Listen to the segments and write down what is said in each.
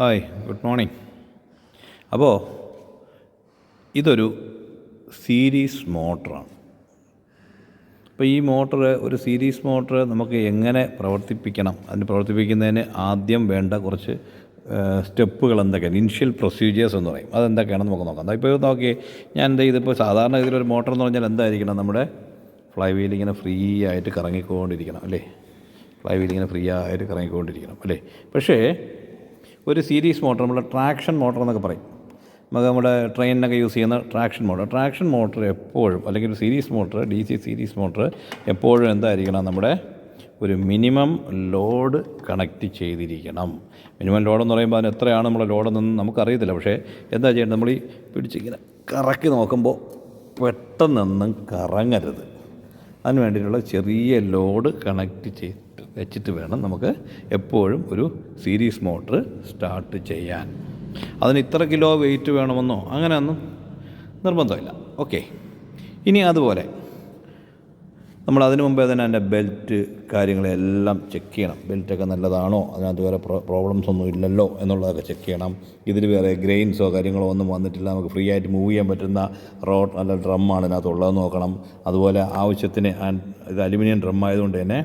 Hi good morning. അപ്പോൾ ഇതൊരു series മോട്ടറാണ്. അപ്പോൾ ഈ മോട്ടർ ഒരു സീരീസ് മോട്ടർ നമുക്ക് എങ്ങനെ പ്രവർത്തിപ്പിക്കണം? അതിന് പ്രവർത്തിപ്പിക്കുന്നതിന് ആദ്യം വേണ്ട കുറച്ച് സ്റ്റെപ്പുകൾ എന്തൊക്കെയാണ്? ഇനിഷ്യൽ പ്രൊസീജിയേഴ്സ് എന്ന് പറയും. അതെന്തൊക്കെയാണെന്ന് നമുക്ക് നോക്കാം. ഇപ്പോൾ നോക്കി ഞാൻ എന്താ ഇതിപ്പോൾ സാധാരണ ഇതിലൊരു മോട്ടർ എന്ന് പറഞ്ഞാൽ എന്തായിരിക്കണം? നമ്മുടെ ഫ്ലൈ വീൽ ഇങ്ങനെ ഫ്രീ ആയിട്ട് കറങ്ങിക്കൊണ്ടിരിക്കണം അല്ലേ? ഫ്ലൈ വീൽ ഇങ്ങനെ ഫ്രീ ആയിട്ട് കറങ്ങിക്കൊണ്ടിരിക്കണം അല്ലേ? പക്ഷേ ഒരു സീരീസ് മോട്ടർ നമ്മുടെ ട്രാക്ഷൻ മോട്ടർ എന്നൊക്കെ പറയും. നമുക്ക് നമ്മുടെ ട്രെയിനിനൊക്കെ യൂസ് ചെയ്യുന്ന ട്രാക്ഷൻ മോട്ടർ. ട്രാക്ഷൻ മോട്ടർ എപ്പോഴും അല്ലെങ്കിൽ ഒരു series motor D C series motor എപ്പോഴും എന്തായിരിക്കണം? നമ്മുടെ ഒരു മിനിമം ലോഡ് കണക്റ്റ് ചെയ്തിരിക്കണം. മിനിമം എന്ന് പറയുമ്പോൾ അതിന് എത്രയാണ് നമ്മുടെ ലോഡെന്നൊന്നും നമുക്കറിയത്തില്ല. പക്ഷേ എന്താ ചെയ്യേണ്ടത്? നമ്മൾ ഈ പിടിച്ചിങ്ങനെ കറക്കി നോക്കുമ്പോൾ പെട്ടെന്നൊന്നും കറങ്ങരുത്. അതിന് വേണ്ടിയിട്ടുള്ള ചെറിയ ലോഡ് കണക്റ്റ് ചെയ്തിട്ട് വെച്ചിട്ട് വേണം നമുക്ക് എപ്പോഴും ഒരു സീരീസ് മോട്ടർ സ്റ്റാർട്ട് ചെയ്യാൻ. അതിന് ഇത്ര കിലോ വെയിറ്റ് വേണമെന്നോ അങ്ങനെയൊന്നും നിർബന്ധമില്ല. ഓക്കെ ഇനി അതുപോലെ. നമ്മൾ അതിനു മുമ്പേ തന്നെ അതിന്റെ ബെൽറ്റ് കാര്യങ്ങളെല്ലാം ചെക്ക് ചെയ്യണം. ബെൽറ്റൊക്കെ നല്ലതാണോ? അതിനകത്ത് വേറെ പ്രോബ്ലംസ് ഒന്നും ഇല്ലല്ലോ എന്നുള്ളതൊക്കെ ചെക്ക് ചെയ്യണം. ഇതിൽ വേറെ ഗ്രെയിൻസോ കാര്യങ്ങളോ ഒന്നും വന്നിട്ടില്ല. നമുക്ക് ഫ്രീ ആയിട്ട് മൂവ് ചെയ്യാൻ പറ്റുന്ന റോഡ് അല്ല ഡ്രമ്മാണ് ഇതിനകത്തുള്ളത് നോക്കണം. അതുപോലെ ആവശ്യത്തിന് ഇത് അലുമിനിയം ഡ്രം ആയതുകൊണ്ട് തന്നെ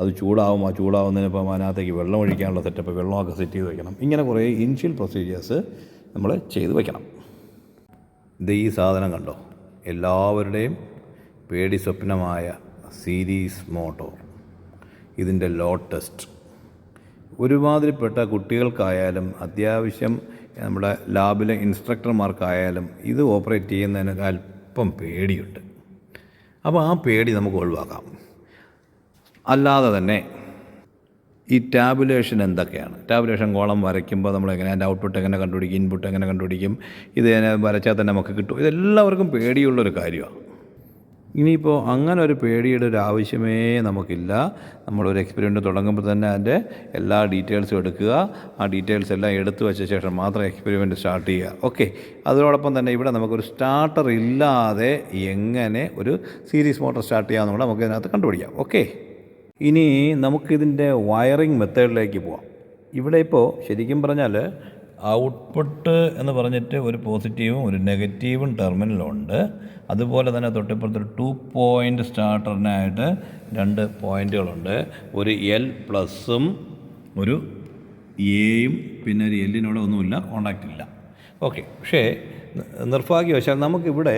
അത് ചൂടാവും. ആ ചൂടാവുന്നതിന് ഇപ്പം അതിനകത്തേക്ക് വെള്ളം ഒഴിക്കാനുള്ള സെറ്റപ്പ് വെള്ളമൊക്കെ സെറ്റ് ചെയ്ത് വെക്കണം. ഇങ്ങനെ കുറേ ഇനിഷ്യൽ പ്രൊസീജിയേഴ്സ് നമ്മൾ ചെയ്ത് വെക്കണം. ഇത് ഈ സാധനം കണ്ടോ? എല്ലാവരുടെയും പേടി സ്വപ്നമായ സീരീസ് മോട്ടോർ ഇതിന്റെ ലോ ടെസ്റ്റ്. ഒരുമാതിരിപ്പെട്ട കുട്ടികൾക്കായാലും അത്യാവശ്യം നമ്മുടെ ലാബിലെ ഇൻസ്ട്രക്ടർമാർക്കായാലും ഇത് ഓപ്പറേറ്റ് ചെയ്യുന്നതിന് അല്പം പേടിയുണ്ട്. അപ്പോൾ ആ പേടി നമുക്ക് ഒഴിവാക്കാം. അല്ലാതെ തന്നെ ഈ ടാബുലേഷൻ എന്തൊക്കെയാണ്? ടാബുലേഷൻ കോളം വരയ്ക്കുമ്പോൾ നമ്മൾ എങ്ങനെ അതിന്റെ ഔട്ട്പുട്ട് എങ്ങനെ കണ്ടുപിടിക്കും ഇൻപുട്ട് എങ്ങനെ കണ്ടുപിടിക്കും ഇത് വരച്ചാൽ തന്നെ നമുക്ക് കിട്ടും? ഇതെല്ലാവർക്കും പേടിയുള്ളൊരു കാര്യമാണ്. ഇനിയിപ്പോൾ അങ്ങനെ ഒരു പേടിയുടെ ഒരു ആവശ്യമേ നമുക്കില്ല. നമ്മളൊരു എക്സ്പെരിമെന്റ് തുടങ്ങുമ്പോൾ തന്നെ അതിന്റെ എല്ലാ ഡീറ്റെയിൽസും എടുക്കുക. ആ ഡീറ്റെയിൽസ് എല്ലാം എടുത്തു വെച്ച ശേഷം മാത്രം എക്സ്പെരിമെന്റ് സ്റ്റാർട്ട് ചെയ്യുക. ഓക്കെ അതോടൊപ്പം തന്നെ ഇവിടെ നമുക്കൊരു സ്റ്റാർട്ടർ ഇല്ലാതെ എങ്ങനെ ഒരു സീരീസ് മോട്ടർ സ്റ്റാർട്ട് ചെയ്യാമെന്ന് കൂടെ നമുക്ക് ഇതിനകത്ത് കണ്ടുപിടിക്കാം. ഓക്കെ ഇനി നമുക്കിതിന്റെ വയറിംഗ് മെത്തേഡിലേക്ക് പോവാം. ഇവിടെ ഇപ്പോൾ ശരിക്കും പറഞ്ഞാൽ ഔട്ട്പുട്ട് എന്ന് പറഞ്ഞിട്ട് ഒരു പോസിറ്റീവും ഒരു നെഗറ്റീവും ടെർമിനലുണ്ട് അതുപോലെ തന്നെ തൊട്ടിപ്പുറത്തൊരു ടു പോയിന്റ് സ്റ്റാർട്ടറിനായിട്ട് രണ്ട് പോയിന്റുകളുണ്ട് ഒരു എൽ പ്ലസും ഒരു എയും പിന്നെ ഒരു എല്ലിനോട് ഒന്നുമില്ല കോണ്ടാക്റ്റ് ഇല്ല. ഓക്കെ പക്ഷേ നിർഭാഗ്യവശാൽ നമുക്കിവിടെ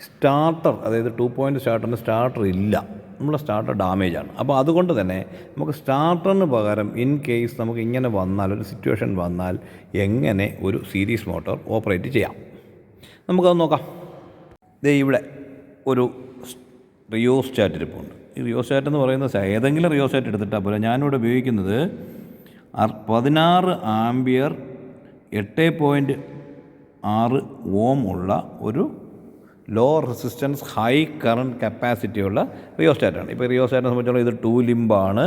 സ്റ്റാർട്ടർ അതായത് ടു പോയിന്റ് സ്റ്റാർട്ടറിന് സ്റ്റാർട്ടർ ഇല്ല. നമ്മുടെ സ്റ്റാർട്ടർ ഡാമേജ് ആണ്. അപ്പോൾ അതുകൊണ്ട് തന്നെ നമുക്ക് സ്റ്റാർട്ടറിന് പകരം ഇൻ കേസ് നമുക്ക് ഇങ്ങനെ വന്നാൽ ഒരു സിറ്റുവേഷൻ വന്നാൽ എങ്ങനെ ഒരു സീരീസ് മോട്ടോർ ഓപ്പറേറ്റ് ചെയ്യാം. നമുക്കത് നോക്കാം. ദേ ഇവിടെ ഒരു റിയോസ്റ്റാറ്റ് ഇരിപ്പുണ്ട്. ഈ റിയോസ്റ്റാറ്റ് എന്ന് പറയുന്നത് ഏതെങ്കിലും റിയോസ്റ്റാറ്റ് എടുത്തിട്ടാൽ പോലെ ഞാനിവിടെ ഉപയോഗിക്കുന്നത് പതിനാറ് ആംബിയർ എട്ട് പോയിന്റ് ആറ് ഓം ഉള്ള ഒരു ലോ റെസിസ്റ്റൻസ് ഹൈ കറണ്ട് കപ്പാസിറ്റിയുള്ള റിയോസ്റ്റാറ്റാണ് ഇപ്പോൾ റിയോസ്റ്റാറ്റിനെ സംബന്ധിച്ചോളം ഇത് ടു ലിംബാണ്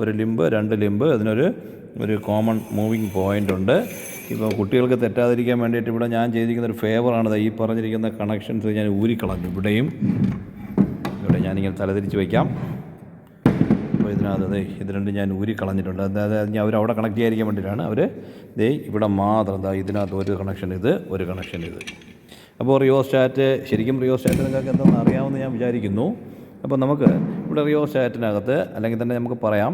ഒരു ലിംബ് രണ്ട് ലിംബ് അതിനൊരു ഒരു കോമൺ മൂവിങ് പോയിന്റ് ഉണ്ട്. ഇപ്പോൾ കുട്ടികൾക്ക് തെറ്റാതിരിക്കാൻ വേണ്ടിയിട്ട് ഇവിടെ ഞാൻ ചെയ്തിരിക്കുന്ന ഒരു ഫേവറാണ് ഈ പറഞ്ഞിരിക്കുന്ന കണക്ഷൻസ് ഞാൻ ഊരിക്കളഞ്ഞു. ഇവിടെയും ഇവിടെ ഞാനിങ്ങനെ തലതിരിച്ച് വയ്ക്കാം അപ്പോൾ ഇതിനകത്ത് ഇത് രണ്ടും ഞാൻ ഊരിക്കളഞ്ഞിട്ടുണ്ട്. അതായത് അവർ അവിടെ കണക്ട് ചെയ്യാതിരിക്കാൻ വേണ്ടിയിട്ടാണ് അവർ ദേ ഇവിടെ മാത്രം ഇതിനകത്ത് ഒരു കണക്ഷൻ ഇത് ഒരു കണക്ഷൻ ഇത്. അപ്പോൾ റിയോസ്റ്റാറ്റ് ശരിക്കും റിയോസ്റ്റാറ്റ് നിങ്ങൾക്ക് എന്താണെന്ന് അറിയാമെന്ന് ഞാൻ വിചാരിക്കുന്നു. അപ്പോൾ നമുക്ക് ഇവിടെ റിയോസ്റ്റാറ്റിനകത്ത് അല്ലെങ്കിൽ തന്നെ നമുക്ക് പറയാം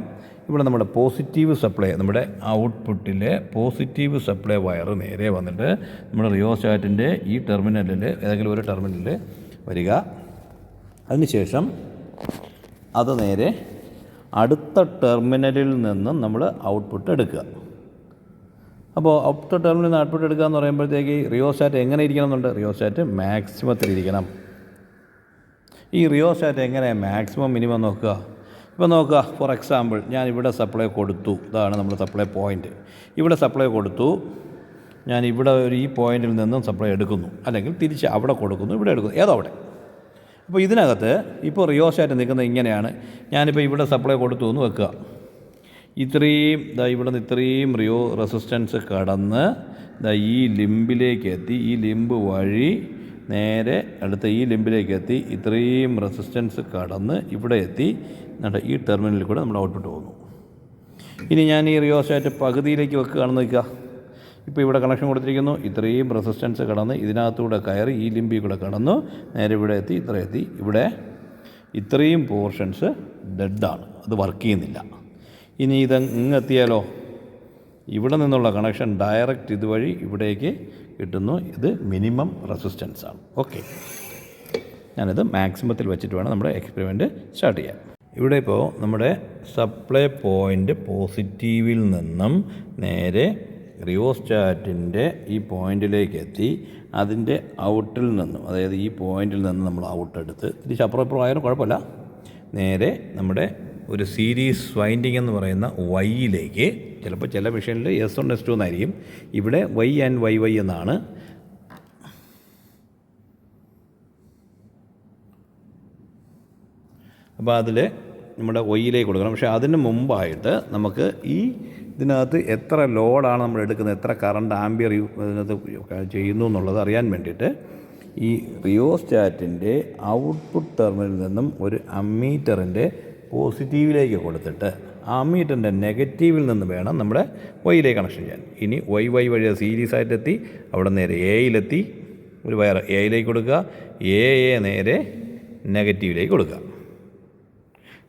ഇവിടെ നമ്മുടെ പോസിറ്റീവ് സപ്ലൈ നമ്മുടെ ഔട്ട്പുട്ടിലെ പോസിറ്റീവ് സപ്ലൈ വയർ നേരെ വന്നിട്ട് നമ്മുടെ റിയോസ്റ്റാറ്റിന്റെ ഈ ടെർമിനലിൽ ഏതെങ്കിലും ഒരു ടെർമിനലിൽ വരിക. അതിനുശേഷം അത് നേരെ അടുത്ത ടെർമിനലിൽ നിന്നും നമ്മൾ ഔട്ട്പുട്ട് എടുക്കുക. അപ്പോൾ ഔട്ട് ടെർമിനൽ നിന്ന് ഔട്ട്പുട്ട് എടുക്കുക എന്ന് പറയുമ്പോഴത്തേക്ക് റിയോസാറ്റ് എങ്ങനെ ഇരിക്കണം എന്നുണ്ട്? റിയോസാറ്റ് മാക്സിമത്തിൽ ഇരിക്കണം. ഈ റിയോസാറ്റ് എങ്ങനെ മാക്സിമം മിനിമം നോക്കുക? ഇപ്പോൾ നോക്കുക ഫോർ എക്സാമ്പിൾ ഞാൻ ഇവിടെ സപ്ലൈ കൊടുത്തു. ഇതാണ് നമ്മൾ സപ്ലൈ പോയിന്റ് ഇവിടെ സപ്ലൈ കൊടുത്തു. ഞാൻ ഇവിടെ ഒരു ഈ പോയിന്റിൽ നിന്നും സപ്ലൈ എടുക്കുന്നു. അല്ലെങ്കിൽ തിരിച്ച് അവിടെ കൊടുക്കുന്നു ഇവിടെ എടുക്കുന്നു. ഏതോ അവിടെ. അപ്പോൾ ഇതിനകത്ത് ഇപ്പോൾ റിയോസാറ്റ് നിൽക്കുന്നത് ഇങ്ങനെയാണ്. ഞാനിപ്പോൾ ഇവിടെ സപ്ലൈ കൊടുത്തു എന്ന് വെക്കുക. ഇത്രയും ദാ ഇവിടെ നിന്ന് ഇത്രയും റിയോ റെസിസ്റ്റൻസ് കടന്ന് ദാ ഈ ലിംബിലേക്ക് എത്തി. ഈ ലിംബ് വഴി നേരെ അടുത്ത ഈ ലിംബിലേക്ക് എത്തി. ഇത്രയും റെസിസ്റ്റൻസ് കടന്ന് ഇവിടെ എത്തി. എന്നിട്ട് ഈ ടെർമിനലിൽ കൂടെ നമ്മുടെ ഔട്ട്പുട്ട് പോകുന്നു. ഇനി ഞാൻ ഈ റിയോസ്റ്റാറ്റ് പകുതിയിലേക്ക് വെക്കുകയാണെന്ന് വയ്ക്കുക ഇപ്പോൾ ഇവിടെ കണക്ഷൻ കൊടുത്തിരിക്കുന്നു. ഇത്രയും റെസിസ്റ്റൻസ് കടന്ന് ഇതിനകത്തൂടെ കയറി ഈ ലിംബി കൂടെ കടന്നു. നേരെ ഇവിടെ എത്തി ഇത്ര എത്തി. ഇവിടെ ഇത്രയും പോർഷൻസ് ഡെഡാണ് അത് വർക്ക് ചെയ്യുന്നില്ല. ഇനി ഇത് ഇങ്ങെത്തിയാലോ? ഇവിടെ നിന്നുള്ള കണക്ഷൻ ഡയറക്റ്റ് ഇതുവഴി ഇവിടേക്ക് കിട്ടുന്നു. ഇത് മിനിമം റെസിസ്റ്റൻസ് ആണ്. ഓക്കെ ഞാനിത് മാക്സിമത്തിൽ വെച്ചിട്ട് വേണം നമ്മുടെ എക്സ്പെരിമെന്റ് സ്റ്റാർട്ട് ചെയ്യാൻ. ഇവിടെ ഇപ്പോൾ നമ്മുടെ സപ്ലൈ പോയിന്റ് പോസിറ്റീവിൽ നിന്നും നേരെ റിയോസ്റ്റാറ്റിന്റെ ഈ പോയിന്റിലേക്ക് എത്തി. അതിന്റെ ഔട്ടിൽ നിന്നും അതായത് ഈ പോയിന്റിൽ നിന്ന് നമ്മൾ ഔട്ട് എടുത്ത്. തിരിച്ച് അപ്പുറം ഇപ്പുറം ആയാലും കുഴപ്പമില്ല. നേരെ നമ്മുടെ ഒരു സീരീസ് വൈൻഡിങ് എന്ന് പറയുന്ന വൈയിലേക്ക് ചിലപ്പോൾ ചില മെഷീനിൽ എസ് വൺ എസ് ടു എന്നായിരിക്കും. ഇവിടെ വൈ ആൻഡ് വൈ വൈ എന്നാണ്. അപ്പോൾ അതിൽ നമ്മുടെ ഒയിലേക്ക് കൊടുക്കണം. പക്ഷേ അതിന് മുമ്പായിട്ട് നമുക്ക് ഈ ഇതിനകത്ത് എത്ര ലോഡാണ് നമ്മൾ എടുക്കുന്നത് എത്ര കറണ്ട് ആംബിയർ ഇതിനകത്ത് ചെയ്യുന്നു എന്നുള്ളത് അറിയാൻ വേണ്ടിയിട്ട് ഈ റിയോസ്റ്റാറ്റിന്റെ ഔട്ട്പുട്ട് ടെർമിനലിൽ നിന്നും ഒരു അമ്മീറ്ററിന്റെ പോസിറ്റീവിലേക്ക് കൊടുത്തിട്ട് അമ്മീറ്ററിന്റെ നെഗറ്റീവിൽ നിന്ന് വേണം നമ്മുടെ വൈയിലേക്ക് കണക്ഷൻ ചെയ്യാൻ. ഇനി വൈ വൈ വഴി സീരീസ് ആയിട്ട് എത്തി അവിടെ നേരെ എയിലെത്തി ഒരു വയർ എയിലേക്ക് കൊടുക്കുക എ എ നേരെ നെഗറ്റീവിലേക്ക് കൊടുക്കുക.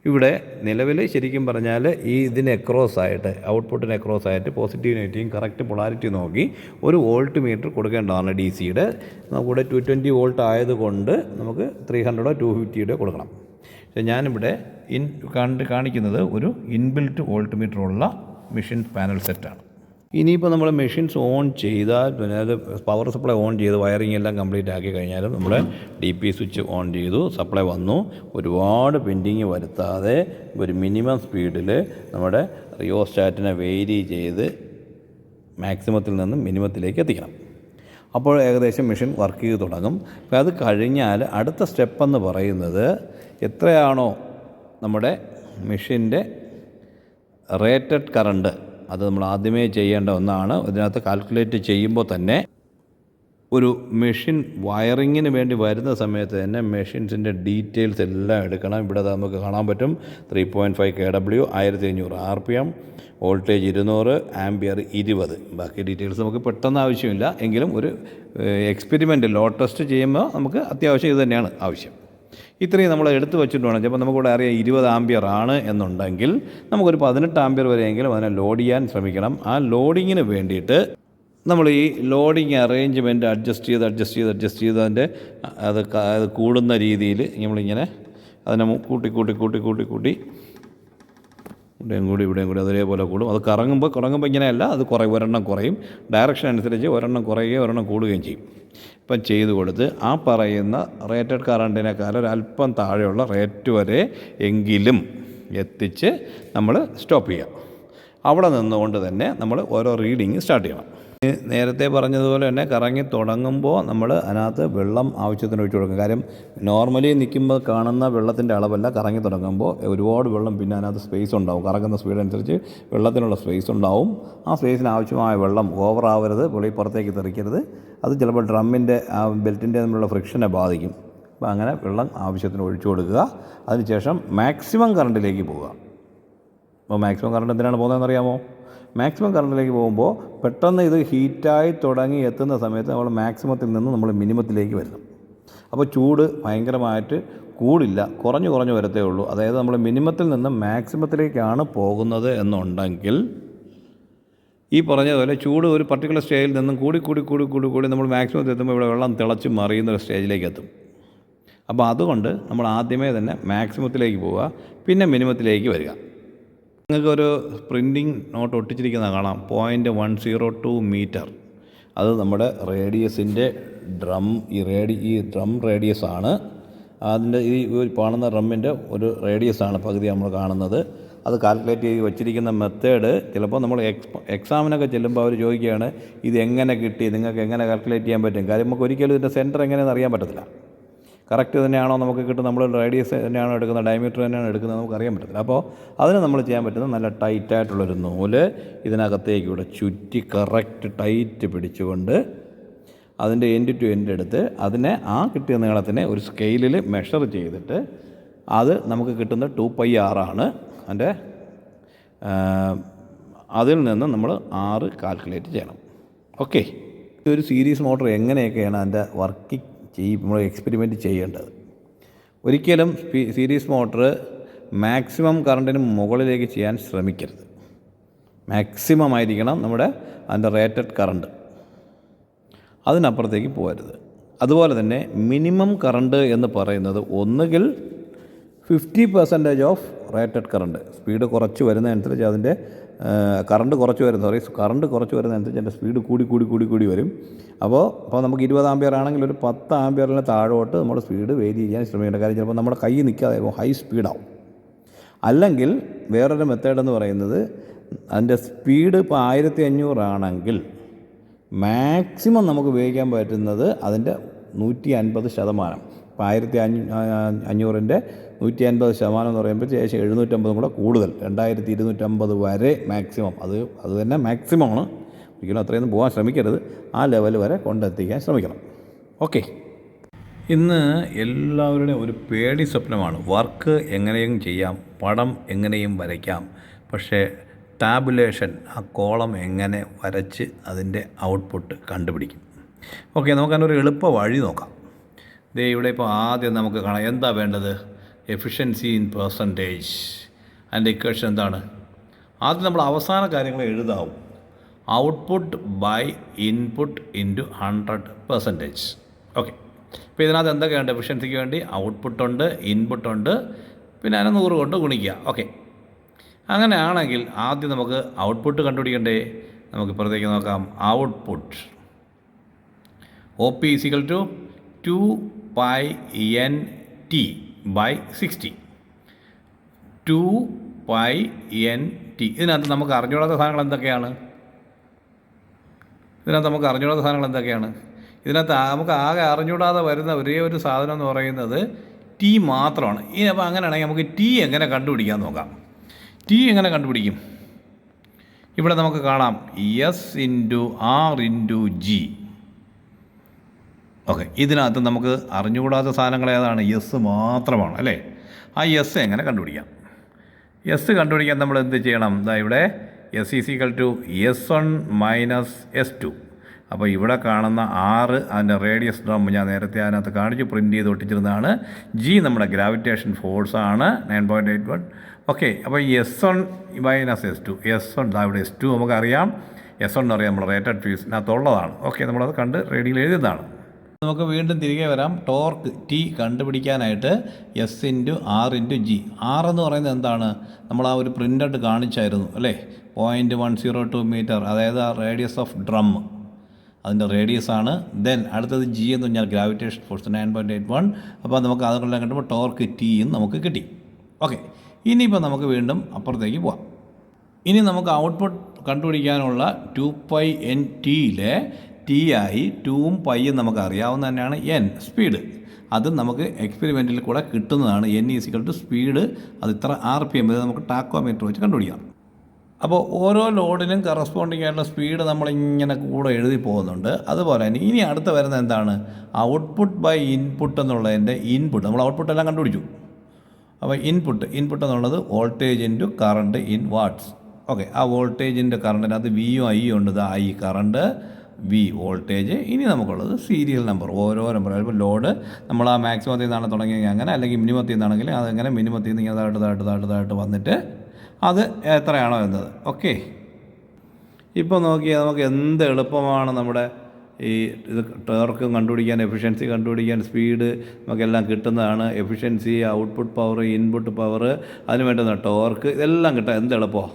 ഇവിടെ നിലവിൽ ശരിക്കും പറഞ്ഞാൽ ഈ ഇതിന് എക്രോസ് ആയിട്ട് ഔട്ട്പുട്ടിന് എക്രോസ് ആയിട്ട് പോസിറ്റീവ് നെഗറ്റീവും കറക്റ്റ് പൊളാരിറ്റി നോക്കി ഒരു വോൾട്ട് മീറ്റർ കൊടുക്കേണ്ടതാണ് ഡി സിയുടെ നമുക്കിവിടെ ടു ട്വന്റി വോൾട്ട് ആയതുകൊണ്ട് നമുക്ക് ത്രീ ഹൺഡ്രഡോ ടു ഫിഫ്റ്റിയുടെ കൊടുക്കണം. പക്ഷേ ഞാനിവിടെ ഇൻ കണ്ട് കാണിക്കുന്നത് ഒരു ഇൻബിൽറ്റ് വോൾട്ട് മീറ്റർ ഉള്ള മെഷീൻ പാനൽ സെറ്റാണ് ഇനിയിപ്പോൾ നമ്മൾ മെഷീൻസ് ഓൺ ചെയ്താൽ പിന്നെ അത് പവർ സപ്ലൈ ഓൺ ചെയ്ത് വയറിംഗ് എല്ലാം കംപ്ലീറ്റ് ആക്കി കഴിഞ്ഞാലും നമ്മൾ ഡി പി സ്വിച്ച് ഓൺ ചെയ്തു സപ്ലൈ വന്നു. ഒരുപാട് പെൻഡിങ് വരുത്താതെ ഒരു മിനിമം സ്പീഡിൽ നമ്മുടെ റിയോസ്റ്റാറ്റിനെ വേരി ചെയ്ത് മാക്സിമത്തിൽ നിന്നും മിനിമത്തിലേക്ക് എത്തിക്കണം. അപ്പോൾ ഏകദേശം മെഷീൻ വർക്ക് ചെയ്ത് തുടങ്ങും. അപ്പോൾ അത് കഴിഞ്ഞാൽ അടുത്ത സ്റ്റെപ്പ് എന്ന് പറയുന്നത് എത്രയാണോ നമ്മുടെ മെഷീന്റെ റേറ്റഡ് കറണ്ട് അത് നമ്മൾ ആദ്യമേ ചെയ്യേണ്ട ഒന്നാണ്. ഇതിനകത്ത് കാൽക്കുലേറ്റ് ചെയ്യുമ്പോൾ തന്നെ ഒരു മെഷീൻ വയറിങ്ങിന് വേണ്ടി വരുന്ന സമയത്ത് തന്നെ മെഷീൻസിന്റെ ഡീറ്റെയിൽസ് എല്ലാം എടുക്കണം. ഇവിടെ നമുക്ക് കാണാൻ പറ്റും. Three point five K W ആയിരത്തി അഞ്ഞൂറ് ആർ പി എം വോൾട്ടേജ് ഇരുന്നൂറ് ആംബിയർ ഇരുപത്. ബാക്കി ഡീറ്റെയിൽസ് നമുക്ക് പെട്ടെന്ന് ആവശ്യമില്ല. എങ്കിലും ഒരു എക്സ്പെരിമെന്റ് ലോ ടെസ്റ്റ് ചെയ്യുമ്പോൾ നമുക്ക് അത്യാവശ്യം ഇത് തന്നെയാണ് ആവശ്യം. ഇത്രയും നമ്മൾ എടുത്തു വെച്ചിട്ട് വേണം ചിലപ്പോൾ നമുക്കിവിടെ അറിയാം ഇരുപത് ആംബിയർ ആണ് എന്നുണ്ടെങ്കിൽ നമുക്കൊരു പതിനെട്ട് ആംബിയർ വരെയെങ്കിലും അതിനെ ലോഡ് ചെയ്യാൻ ശ്രമിക്കണം. ആ ലോഡിങ്ങിന് വേണ്ടിയിട്ട് നമ്മൾ ഈ ലോഡിങ് അറേഞ്ച്മെന്റ് അഡ്ജസ്റ്റ് ചെയ്ത് അഡ്ജസ്റ്റ് ചെയ്ത് അഡ്ജസ്റ്റ് ചെയ്ത് അതിന്റെ അത് കൂടുന്ന രീതിയിൽ നമ്മളിങ്ങനെ അതിനെ കൂട്ടി കൂട്ടി കൂട്ടി കൂട്ടി കൂട്ടി ഇവിടെയും കൂടി ഇവിടെയും കൂടി അതേപോലെ കൂടും. അത് കറങ്ങുമ്പോൾ കറങ്ങുമ്പോൾ ഇങ്ങനെയല്ല അത് കുറയും. ഒരെണ്ണം കുറയും. ഡയറക്ഷൻ അനുസരിച്ച് ഒരെണ്ണം കുറയുകയും ഒരെണ്ണം കൂടുകയും ചെയ്യും. ഇപ്പം ചെയ്ത് കൊടുത്ത് ആ പറയുന്ന റേറ്റഡ് കറണ്ടിനേക്കാൾ ഒരല്പം താഴെയുള്ള റേറ്റ് വരെ എങ്കിലും എത്തിച്ച് നമ്മൾ സ്റ്റോപ്പ് ചെയ്യുക. അവിടെ നിന്നുകൊണ്ട് തന്നെ നമ്മൾ ഓരോ റീഡിങ് സ്റ്റാർട്ട് ചെയ്യണം. നേരത്തെ പറഞ്ഞതുപോലെ തന്നെ കറങ്ങി തുടങ്ങുമ്പോൾ നമ്മൾ അതിനകത്ത് വെള്ളം ആവശ്യത്തിന് ഒഴിച്ചു കൊടുക്കും. കാര്യം നോർമലി നിൽക്കുമ്പോൾ കാണുന്ന വെള്ളത്തിന്റെ അളവല്ല. കറങ്ങി തുടങ്ങുമ്പോൾ ഒരുപാട് വെള്ളം പിന്നെ അതിനകത്ത് സ്പേസ് ഉണ്ടാവും. കറങ്ങുന്ന സ്പീഡ് അനുസരിച്ച് വെള്ളത്തിനുള്ള സ്പേസ് ഉണ്ടാവും. ആ സ്പേസിന് ആവശ്യമായ വെള്ളം ഓവർ ആവരുത്. പുള്ളി പുറത്തേക്ക് തെറിക്കരുത്. അത് ചിലപ്പോൾ ഡ്രമ്മിന്റെ ആ ബെൽറ്റിന്റെ തമ്മിലുള്ള ഫ്രിക്ഷനെ ബാധിക്കും. അപ്പോൾ അങ്ങനെ വെള്ളം ആവശ്യത്തിന് ഒഴിച്ചു കൊടുക്കുക. അതിനുശേഷം മാക്സിമം കറണ്ടിലേക്ക് പോവുക. അപ്പോൾ മാക്സിമം കറണ്ട് എന്തിനാണ് പോകുന്നതെന്ന് അറിയാമോ മാക്സിമം കറണ്ടിലേക്ക് പോകുമ്പോൾ പെട്ടെന്ന് ഇത് ഹീറ്റായി തുടങ്ങി എത്തുന്ന സമയത്ത് നമ്മൾ മാക്സിമത്തിൽ നിന്ന് നമ്മൾ മിനിമത്തിലേക്ക് വരുന്നു. അപ്പോൾ ചൂട് ഭയങ്കരമായിട്ട് കൂടില്ല. കുറഞ്ഞു കുറഞ്ഞു വരത്തേ ഉള്ളൂ. അതായത് നമ്മൾ മിനിമത്തിൽ നിന്ന് മാക്സിമത്തിലേക്കാണ് പോകുന്നത് എന്നുണ്ടെങ്കിൽ ഈ പറഞ്ഞതുപോലെ ചൂട് ഒരു പർട്ടിക്കുലർ സ്റ്റേജിൽ നിന്നും കൂടി കൂടി കൂടി കൂടി കൂടി നമ്മൾ മാക്സിമത്തിൽ എത്തുമ്പോൾ ഇവിടെ വെള്ളം തിളച്ച് മറിയുന്ന ഒരു സ്റ്റേജിലേക്ക് എത്തും. അപ്പോൾ അതുകൊണ്ട് നമ്മൾ ആദ്യമേ തന്നെ മാക്സിമത്തിലേക്ക് പോവുക. പിന്നെ മിനിമത്തിലേക്ക് വരിക. നിങ്ങൾക്കൊരു പ്രിന്റിങ് നോട്ട് ഒട്ടിച്ചിരിക്കുന്ന കാണാം. Point one zero two metre അത് നമ്മുടെ റേഡിയസിന്റെ ഡ്രം ഈ റേഡി ഈ ഡ്രം റേഡിയസ് ആണ്. അതിന്റെ ഈ കാണുന്ന ഡ്രമ്മിന്റെ ഒരു റേഡിയസ് ആണ് പകുതി നമ്മൾ കാണുന്നത്. അത് കാൽക്കുലേറ്റ് ചെയ്ത് വെച്ചിരിക്കുന്ന മെത്തേഡ് ചിലപ്പോൾ നമ്മൾ എക്സ് എക്സാമിനൊക്കെ ചെല്ലുമ്പോൾ അവർ ചോദിക്കുകയാണ് ഇത് എങ്ങനെ കിട്ടി? നിങ്ങൾക്ക് എങ്ങനെ കാൽക്കുലേറ്റ് ചെയ്യാൻ പറ്റും? കാര്യം നമുക്ക് ഒരിക്കലും ഇതിന്റെ സെന്റർ എങ്ങനെയെന്ന് അറിയാൻ പറ്റത്തില്ല. കറക്റ്റ് തന്നെയാണോ നമുക്ക് കിട്ടുന്നത്? നമ്മൾ റേഡിയസ് തന്നെയാണോ എടുക്കുന്നത്? ഡയമീറ്റർ തന്നെയാണോ എടുക്കുന്നത്? നമുക്ക് അറിയാൻ പറ്റത്തില്ല. അപ്പോൾ അതിന് നമ്മൾ ചെയ്യാൻ പറ്റുന്നത് നല്ല ടൈറ്റായിട്ടുള്ളൊരു നൂൽ ഇതിനകത്തേക്ക് ഇവിടെ ചുറ്റി കറക്റ്റ് ടൈറ്റ് പിടിച്ചുകൊണ്ട് അതിന്റെ എൻഡ് ടു എൻഡ് എടുത്ത് അതിനെ ആ കിട്ടിയ നീളത്തിനെ ഒരു സ്കെയിലിൽ മെഷർ ചെയ്തിട്ട് അത് നമുക്ക് കിട്ടുന്ന ടു പൈ ആറാണ് അതിന്റെ അതിൽ നിന്ന് നമ്മൾ ആറ് കാൽക്കുലേറ്റ് ചെയ്യണം. ഓക്കെ ഒരു സീരീസ് മോട്ടർ എങ്ങനെയൊക്കെയാണ് അതിന്റെ വർക്കിംഗ് ചെയ്യും നമ്മൾ എക്സ്പെരിമെന്റ് ചെയ്യേണ്ടത്. ഒരിക്കലും സീരീസ് മോട്ടർ മാക്സിമം കറണ്ടിന് മുകളിലേക്ക് ചെയ്യാൻ ശ്രമിക്കരുത്. മാക്സിമം ആയിരിക്കണം നമ്മുടെ അതിന്റെ റേറ്റഡ് കറണ്ട് അതിനപ്പുറത്തേക്ക് പോകരുത്. അതുപോലെ തന്നെ മിനിമം കറണ്ട് എന്ന് പറയുന്നത് ഒന്നുകിൽ fifty percentage of rated current speed കുറച്ച് വരുന്നതനുസരിച്ച് അതിന്റെ കറണ്ട് കുറച്ച് വരുന്ന. സോറി കറണ്ട് കുറച്ച് വരുന്നതനുസരിച്ച് എന്റെ സ്പീഡ് കൂടി കൂടി കൂടി കൂടി വരും. അപ്പോൾ അപ്പോൾ നമുക്ക് ഇരുപത് ആമ്പിയർ ആണെങ്കിൽ ഒരു പത്ത് ആമ്പിയറിന് താഴോട്ട് നമ്മൾ സ്പീഡ് വേരി ചെയ്യാൻ ശ്രമിക്കേണ്ട കാര്യം ചിലപ്പോൾ നമ്മുടെ കൈ നിൽക്കാതെ ഹൈ സ്പീഡാവും അല്ലെങ്കിൽ വേറൊരു മെത്തേഡ് എന്ന് പറയുന്നത് അതിന്റെ സ്പീഡ് ഇപ്പോൾ ആയിരത്തി അഞ്ഞൂറാണെങ്കിൽ മാക്സിമം നമുക്ക് ഉപയോഗിക്കാൻ പറ്റുന്നത് അതിന്റെ നൂറ്റി അൻപത് ശതമാനം ഇപ്പോൾ ആയിരത്തി അഞ്ഞൂ അഞ്ഞൂറിന്റെ നൂറ്റി അൻപത് ശതമാനം എന്ന് പറയുമ്പോൾ ഏകദേശം എഴുന്നൂറ്റമ്പതും കൂടെ കൂടുതൽ. രണ്ടായിരത്തി ഇരുന്നൂറ്റമ്പത് വരെ മാക്സിമം അത് അത് തന്നെ മാക്സിമമാണ് ഒരിക്കലും അത്രയൊന്നും പോകാൻ ശ്രമിക്കരുത്. ആ ലെവൽ വരെ കൊണ്ടെത്തിക്കാൻ ശ്രമിക്കണം. ഓക്കെ. ഇന്ന് എല്ലാവരുടെയും ഒരു പേടി സ്വപ്നമാണ്. വർക്ക് എങ്ങനെയും ചെയ്യാം പടം എങ്ങനെയും വരയ്ക്കാം. പക്ഷേ ടാബുലേഷൻ ആ കോളം എങ്ങനെ വരച്ച് അതിന്റെ ഔട്ട്പുട്ട് കണ്ടുപിടിക്കും. ഓക്കെ നമുക്കതിനൊരു എളുപ്പ വഴി നോക്കാം. ദേ ഇവിടെ ഇപ്പോൾ ആദ്യം നമുക്ക് കാണാം. എന്താ വേണ്ടത്? എഫിഷ്യൻസി ഇൻ പെർസെന്റേജ് അതിന്റെ ഇക്വേഷൻ എന്താണ്? ആദ്യം നമ്മൾ അവസാന കാര്യങ്ങൾ എഴുതാവും. Output by input into hundred percentage okay ഇപ്പോൾ ഇതിനകത്ത് എന്തൊക്കെയുണ്ട് എഫിഷ്യൻസിക്ക് വേണ്ടി ഔട്ട്പുട്ടുണ്ട് ഇൻപുട്ടുണ്ട് പിന്നെ അതിനെ നൂറ് കൊണ്ട് ഗുണിക്കുക. ഓക്കെ അങ്ങനെയാണെങ്കിൽ ആദ്യം നമുക്ക് ഔട്ട്പുട്ട് കണ്ടുപിടിക്കണ്ടേ? നമുക്ക് ഇപ്പുറത്തേക്ക് നോക്കാം. Output O P equal to two pi N T by sixty two pi N T ഇതിനകത്ത് നമുക്ക് അറിഞ്ഞുകൂടാത്ത സാധനങ്ങൾ എന്തൊക്കെയാണ്? ഇതിനകത്ത് നമുക്ക് അറിഞ്ഞുകൂടാത്ത സാധനങ്ങൾ എന്തൊക്കെയാണ്? ഇതിനകത്ത് നമുക്ക് ആകെ അറിഞ്ഞുകൂടാതെ വരുന്ന ഒരേ ഒരു സാധനം എന്ന് പറയുന്നത് ടി മാത്രമാണ്. ഇനി അപ്പോൾ അങ്ങനെയാണെങ്കിൽ നമുക്ക് ടി എങ്ങനെ കണ്ടുപിടിക്കാൻ നോക്കാം? ടി എങ്ങനെ കണ്ടുപിടിക്കും? ഇവിടെ നമുക്ക് കാണാം. S into R into G okay. ഇതിനകത്ത് നമുക്ക് അറിഞ്ഞുകൂടാത്ത സാധനങ്ങൾ ഏതാണ്? എസ് മാത്രമാണ് അല്ലേ? ആ എസ് എങ്ങനെ കണ്ടുപിടിക്കാം? എസ് കണ്ടുപിടിക്കാൻ നമ്മൾ എന്ത് ചെയ്യണം? ഇതാ ഇവിടെ S is equal to S one minus S two അപ്പോൾ ഇവിടെ കാണുന്ന ആറ് അതിന്റെ റേഡിയസ് ഡ്രം ഞാൻ നേരത്തെ അതിനകത്ത് കാണിച്ചു പ്രിന്റ് ചെയ്ത് ഒട്ടിച്ചിരുന്നതാണ്. ജി നമ്മുടെ ഗ്രാവിറ്റേഷൻ ഫോഴ്സ് ആണ് nine point eight one okay അപ്പോൾ S one minus S two S one ഇവിടെ എസ് ടു നമുക്കറിയാം. എസ് വൺ എന്ന് പറയാം നമ്മുടെ റേറ്റഡ് ഫീസിനകത്തുള്ളതാണ് ഓക്കെ നമ്മളത് കണ്ട് റേഡിയിൽ എഴുതിയതാണ്. നമുക്ക് വീണ്ടും തിരികെ വരാം. ടോർക്ക് ടി കണ്ടുപിടിക്കാനായിട്ട് S into R into G. R എന്ന് പറയുന്നത് എന്താണ്? നമ്മൾ ആ ഒരു പ്രിന്റഡ് കാണിച്ചായിരുന്നു അല്ലേ? Point one zero two metre അതായത് ആ റേഡിയസ് ഓഫ് ഡ്രം അതിന്റെ റേഡിയസ് ആണ്. ദെൻ അടുത്തത് ജി എന്ന് പറഞ്ഞാൽ gravitation force nine point eight one അപ്പോൾ നമുക്ക് അതുകൊണ്ടെല്ലാം കിട്ടുമ്പോൾ ടോർക്ക് ടി എന്ന് നമുക്ക് കിട്ടി. ഓക്കെ ഇനിയിപ്പോൾ നമുക്ക് വീണ്ടും അപ്പുറത്തേക്ക് പോവാം. ഇനി നമുക്ക് ഔട്ട്പുട്ട് കണ്ടുപിടിക്കാനുള്ള ടു പൈ എൻ ടിയിലെ ടി ആയി ടൂവും പൈയും നമുക്ക് അറിയാവുന്ന തന്നെയാണ് എൻ സ്പീഡ് അത് നമുക്ക് എക്സ്പെരിമെന്റിൽ കൂടെ കിട്ടുന്നതാണ്. എൻ ഈസിക്കൽ ടു സ്പീഡ് അത് ഇത്ര ആർ പി എം ഇത് നമുക്ക് ടാക്കോമീറ്റർ വെച്ച് കണ്ടുപിടിക്കാം. അപ്പോൾ ഓരോ ലോഡിനും കറസ്പോണ്ടിങ് ആയിട്ടുള്ള സ്പീഡ് നമ്മളിങ്ങനെ കൂടെ എഴുതി പോകുന്നുണ്ട്. അതുപോലെ തന്നെ ഇനി അടുത്ത് വരുന്നത് എന്താണ്? ഔട്ട്പുട്ട് ബൈ ഇൻപുട്ട് എന്നുള്ളതിന്റെ ഇൻപുട്ട് നമ്മൾ ഔട്ട്പുട്ട് എല്ലാം കണ്ടുപിടിച്ചു. അപ്പോൾ ഇൻപുട്ട് ഇൻപുട്ട് എന്നുള്ളത് voltage into current in watts okay ആ വോൾട്ടേജിന്റെ കറണ്ടിനകത്ത് വിയും ഐ ഉണ്ട്. I current V voltage. ഇനി നമുക്കുള്ളത് സീരിയൽ നമ്പർ. ഓരോ നമ്പർ ഇപ്പോൾ ലോഡ് നമ്മൾ ആ മാക്സിമത്തിൽ നിന്നാണ് തുടങ്ങിയെങ്കിൽ അങ്ങനെ അല്ലെങ്കിൽ മിനിമത്തിൽ നിന്നാണെങ്കിൽ അതങ്ങനെ മിനിമത്തിൽ നിന്ന് ഇങ്ങനെ താഴ്ത്ത് താഴ്ത്ത് താഴ്ത്ത് താഴ്ത്ത് വന്നിട്ട് അത് എത്രയാണോ എന്നത്. ഓക്കെ. ഇപ്പോൾ നോക്കിയാൽ നമുക്ക് എന്ത് എളുപ്പമാണ് നമ്മുടെ ഈ ഇത് ടോർക്ക് കണ്ടുപിടിക്കാൻ എഫിഷ്യൻസി കണ്ടുപിടിക്കാൻ സ്പീഡ് നമുക്കെല്ലാം കിട്ടുന്നതാണ്. Efficiency output power input power അതിന് വേണ്ടുന്ന ടോർക്ക് ഇതെല്ലാം കിട്ടാൻ എന്ത് എളുപ്പമാണ്